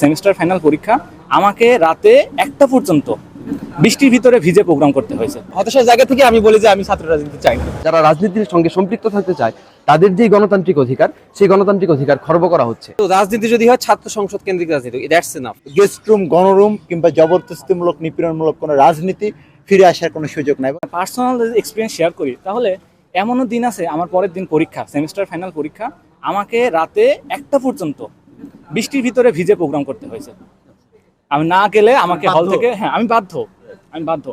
Semester final পরীক্ষা আমাকে রাতে একটা পর্যন্ত বৃষ্টির ভিতরে ভিজে প্রোগ্রাম করতে হয়েছে। হতাশার জায়গা থেকে আমি বলি যে আমি ছাত্র রাজনীতি চাই না। যারা রাজনীতির সঙ্গে সম্পৃক্ত থাকতে চায় তাদের যে গণতান্ত্রিক অধিকার সেই গণতান্ত্রিক অধিকার খর্ব করা হচ্ছে। তো রাজনীতি যদি হয় ছাত্র সংসদ কেন্দ্রিক রাজনীতি দ্যাটস এনাফ গেস্ট রুম গণরুম কিংবা জবরদস্তিমূলক নিপীড়নমূলক কোনো রাজনীতি ফিরে আসার কোনো সুযোগ নাই। পার্সোনাল যদি এক্সপিরিয়েন্স শেয়ার করি। তাহলে এমনও দিন আছে আমার পরের দিন পরীক্ষা সেমিস্টার ফাইনাল পরীক্ষা আমাকে রাতে একটা পর্যন্ত বৃষ্টির ভিতরে ভিজে প্রোগ্রাম করতে হয়েছে। আমি না গেলে আমাকে হল থেকে হ্যাঁ আমি বাধ্য আমি বাধ্য।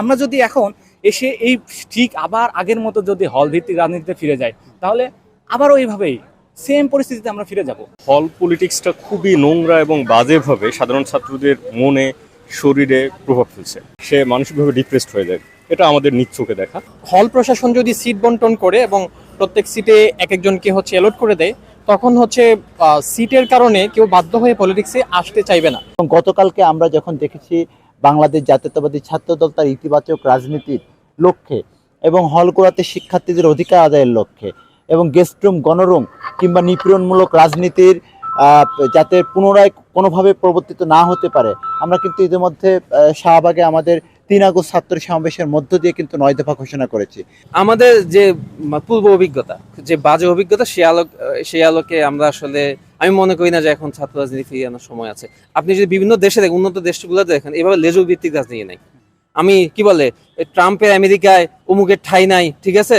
আমরা যদি এখন এসে এই ঠিক আবার আগের মতো যদি হল ভিত্তিক রাজনীতিতে ফিরে যাই তাহলে আবারও এইভাবেই সেম পরিস্থিতিতে আমরা ফিরে যাব। হল পলিটিক্সটা খুবই নোংরা এবং বাজেভাবে সাধারণ ছাত্রদের মনে শরীরে প্রভাব ফেলছে। সে মানসিকভাবে ডিপ্রেসড হয়ে যায়। এটা আমাদের চোখে দেখা। হল প্রশাসন যদি সিট বন্টন করে এবং প্রত্যেক সিটে এক একজনকে হচ্ছে অ্যালট করে দেয় তখন হচ্ছে সিটের কারণে কেউ বাধ্য হয়ে পলিটিক্সে আসতে চাইবে না। গতকালকে আমরা যখন দেখেছি বাংলাদেশ জাতীয়তাবাদী ছাত্রদল তার ইতিবাচক রাজনীতির লক্ষ্যে এবং হলগুলোতে শিক্ষার্থীদের অধিকার আদায়ের লক্ষ্যে এবং গেস্ট রুম গণরুম কিংবা নিপীড়নমূলক রাজনীতির যাতে পুনরায় কোনোভাবে প্রবর্তিত না হতে পারে, আমরা কিন্তু ইতিমধ্যে শাহবাগে আমাদের তিন আগস্ট ছাত্র সমাবেশের মধ্য দিয়ে কিন্তু নয় দফা ঘোষণা করেছি। আমাদের যে পূর্ব অভিজ্ঞতা, যে বাজে অভিজ্ঞতা, সে আলোক সেই আলোকে আমরা আসলে, আমি মনে করি না যে এখন ছাত্র রাজনীতি ফিরিয়ে আনার সময় আছে। আপনি যদি বিভিন্ন দেশে দেখেন, উন্নত দেশগুলো দেখেন, এভাবে লেজুর ভিত্তিক রাজনীতি নেই। আমি কি বলে ট্রাম্পের আমেরিকায় অমুকের ঠাই নাই, ঠিক আছে?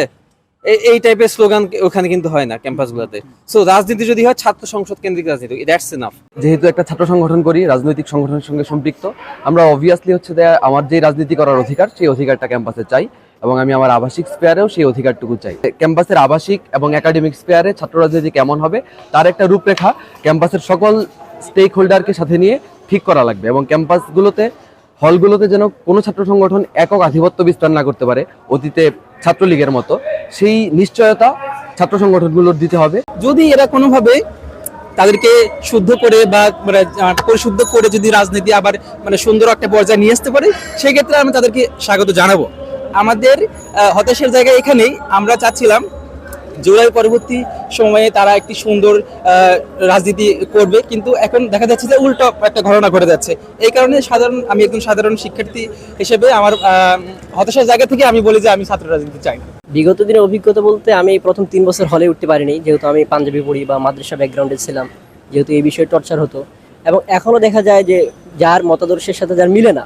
এই টাইপের স্লোগান ওখানে কিন্তু হয় না ক্যাম্পাসগুলোতে সো রাজনীতি যদি হয়, ছাত্র সংসদ কেন্দ্রিক রাজনীতি দ্যাটস এনাফ যেহেতু একটা ছাত্র সংগঠন করি, রাজনৈতিক সংগঠনের সঙ্গে সম্পৃক্ত, আমরা অবভিয়াসলি হচ্ছে আমার যে রাজনীতি করার অধিকার, সেই অধিকারটা ক্যাম্পাসে চাই, এবং আমি আমার আবাসিক স্পেয়ারেও সেই অধিকারটুকু চাই। ক্যাম্পাসের আবাসিক এবং একাডেমিক স্পেয়ারে ছাত্র রাজনীতি কেমন হবে, তার একটা রূপরেখা ক্যাম্পাসের সকল স্টেক হোল্ডারকে সাথে নিয়ে ঠিক করা লাগবে, এবং ক্যাম্পাসগুলোতে হলগুলোতে যেন কোনো ছাত্র সংগঠন একক আধিপত্য বিস্তার না করতে পারে, অতীতে ছাত্রলীগের মতো, সেই নিশ্চয়তা ছাত্র সংগঠনগুলোর দিতে হবে। যদি এরা কোনোভাবে তাদেরকে শুদ্ধ করে বা মানে পরিশুদ্ধ করে যদি রাজনীতি আবার মানে সুন্দর একটা পর্যায়ে নিয়ে আসতে পারে, সেক্ষেত্রে আমি তাদেরকে স্বাগত জানাব। আমাদের হতাশার জায়গা এখানেই। আমরা চাচ্ছিলাম জুলাই পরবর্তী সময়ে তারা একটি সুন্দর রাজনীতি করবে। কিন্তু এখন দেখা যাচ্ছে যে উল্টো একটা ঘটনা ঘটে যাচ্ছে। এই কারণে সাধারণ, আমি একজন সাধারণ শিক্ষার্থী হিসেবে আমার হতাশার জায়গা থেকে আমি বলি যে আমি ছাত্র রাজনীতি চাই না। বিগত দিনের অভিজ্ঞতা বলতে আমি প্রথম তিন বছর হলে উঠতে পারিনি। যেহেতু আমি পাঞ্জাবি পড়ি বা মাদ্রাসা ব্যাকগ্রাউন্ডে ছিলাম, যেহেতু এই বিষয়ে টর্চার হতো। এবং এখনও দেখা যায় যে যার মতাদর্শের সাথে যার মিলে না,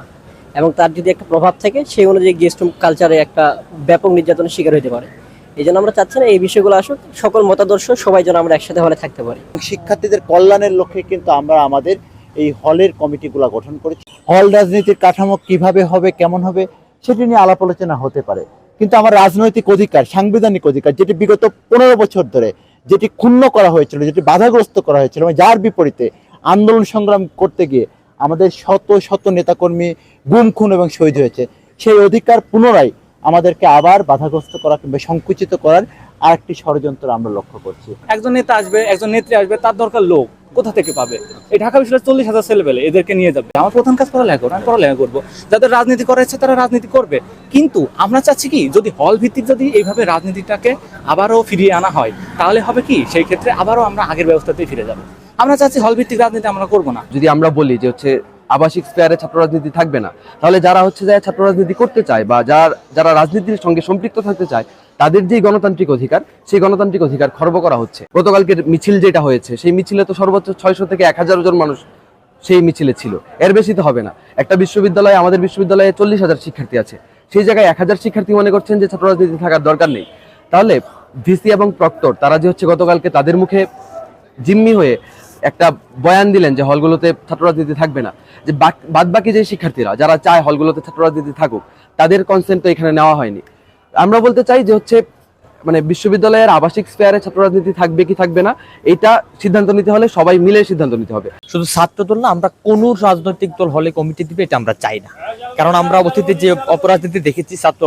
এবং তার যদি একটা প্রভাব থাকে, সেই অনুযায়ী গেস্ট কালচারে একটা ব্যাপক নির্যাতনের শিকার হতে পারে। এই জন্য আমরা চাচ্ছি না এই বিষয়গুলো আসুক, সকল মতাদর্শ সবাই যেন আমরা একসাথে হলে থাকতে পারি। শিক্ষার্থীদের কল্যাণের লক্ষ্যে কিন্তু আমরা আমাদের এই হলের কমিটিগুলো গঠন করেছি। হল রাজনীতির কাঠামো কীভাবে হবে, কেমন হবে, সেটি নিয়ে আলাপ আলোচনা হতে পারে। কিন্তু আমার রাজনৈতিক অধিকার, সাংবিধানিক অধিকার, যেটি বিগত পনেরো বছর ধরে যেটি ক্ষুণ্ণ করা হয়েছিল, যেটি বাধাগ্রস্ত করা হয়েছিল যার বিপরীতে আন্দোলন সংগ্রাম করতে গিয়ে আমাদের শত শত নেতাকর্মী গুম, খুন এবং শহীদ হয়েছে। সেই অধিকার পুনরায় আমাদেরকে আবার বাধাগ্রস্ত করা কিংবা সংকুচিত করার আরেকটি ষড়যন্ত্র আমরা লক্ষ্য করছি। একজন নেতা আসবে একজন নেত্রী আসবে তার দরকার লোক কোথা থেকে পাবে? এই ঢাকা বিশ্ববিদ্যালয় চল্লিশ হাজার ছেলে পেলে এদেরকে নিয়ে যাবে। আমার প্রধান কাজ পড়ালেখা করব আমি পড়ালেখা করব। যাদের রাজনীতি করার ইচ্ছে তারা রাজনীতি করবে। কিন্তু আমরা চাচ্ছি কি যদি হল ভিত্তিক যদি এইভাবে রাজনীতিটাকে আবারও ফিরিয়ে আনা হয় তাহলে হবে কি সেই ক্ষেত্রে আবারও আমরা আগের ব্যবস্থাতেই ফিরে যাব। আমরা চাচ্ছি হল ভিত্তিক রাজনীতি আমরা করব না। যদি আমরা বলি যে হচ্ছে আবাসিক স্পেয়ারে ছাত্র রাজনীতি থাকবে না। তাহলে যারা হচ্ছে যে ছাত্র রাজনীতি করতে চায় বা যার, যারা রাজনীতির সঙ্গে সম্পৃক্ত থাকতে চায়, তাদের যে গণতান্ত্রিক অধিকার, সেই গণতান্ত্রিক অধিকার খর্ব করা হচ্ছে। গতকালকের মিছিল যেটা হয়েছে, সেই মিছিলে তো সর্বোচ্চ ছয়শো থেকে এক হাজার জন মানুষ সেই মিছিলে ছিল। এর বেশি তো হবে না। একটা বিশ্ববিদ্যালয়ে, আমাদের বিশ্ববিদ্যালয়ে চল্লিশ হাজার শিক্ষার্থী আছে। সেই জায়গায় এক হাজার শিক্ষার্থী মনে করছেন যে ছাত্র রাজনীতি থাকার দরকার নেই। তাহলে ভিসি এবং প্রক্টর, তারা যে হচ্ছে গতকালকে তাদের মুখে জিম্মি হয়ে একটা বয়ান দিলেন যে হলগুলোতে ছাত্র রাজনীতি থাকবে না। যে বাদ বাকি যে শিক্ষার্থীরা, যারা চায় হলগুলোতে ছাত্র রাজনীতি থাকুক, তাদের কনসেন্ট তো এখানে নেওয়া হয়নি। আমরা বলতে চাই যে হচ্ছে মানে বিশ্ববিদ্যালয়ের আবাসিক স্পেয়ারে ছাত্র রাজনীতি থাকবে কি থাকবে না, এটা সিদ্ধান্ত নিতে হলে সবাই মিলে সিদ্ধান্ত নিতে হবে। শুধু ছাত্র দল না, আমরা কোন রাজনৈতিক দল, হলে কমিটি দিবে, এটা আমরা চাই না। কারণ আমরা অতীতে যে অপরাজনীতি দেখেছি, ছাত্র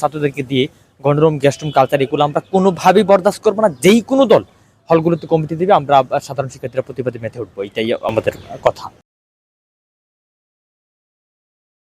ছাত্রদেরকে দিয়ে, গণরুম গেস্টরুম কালচার এগুলো আমরা কোনোভাবেই বরদাস্ত করব না, যেই কোনো দল। হলগুলোতে কমিটি দিবে আমরা সাধারণ শিক্ষার্থীরা প্রতিবাদে মেতে উঠবো এটাই আমাদের কথা।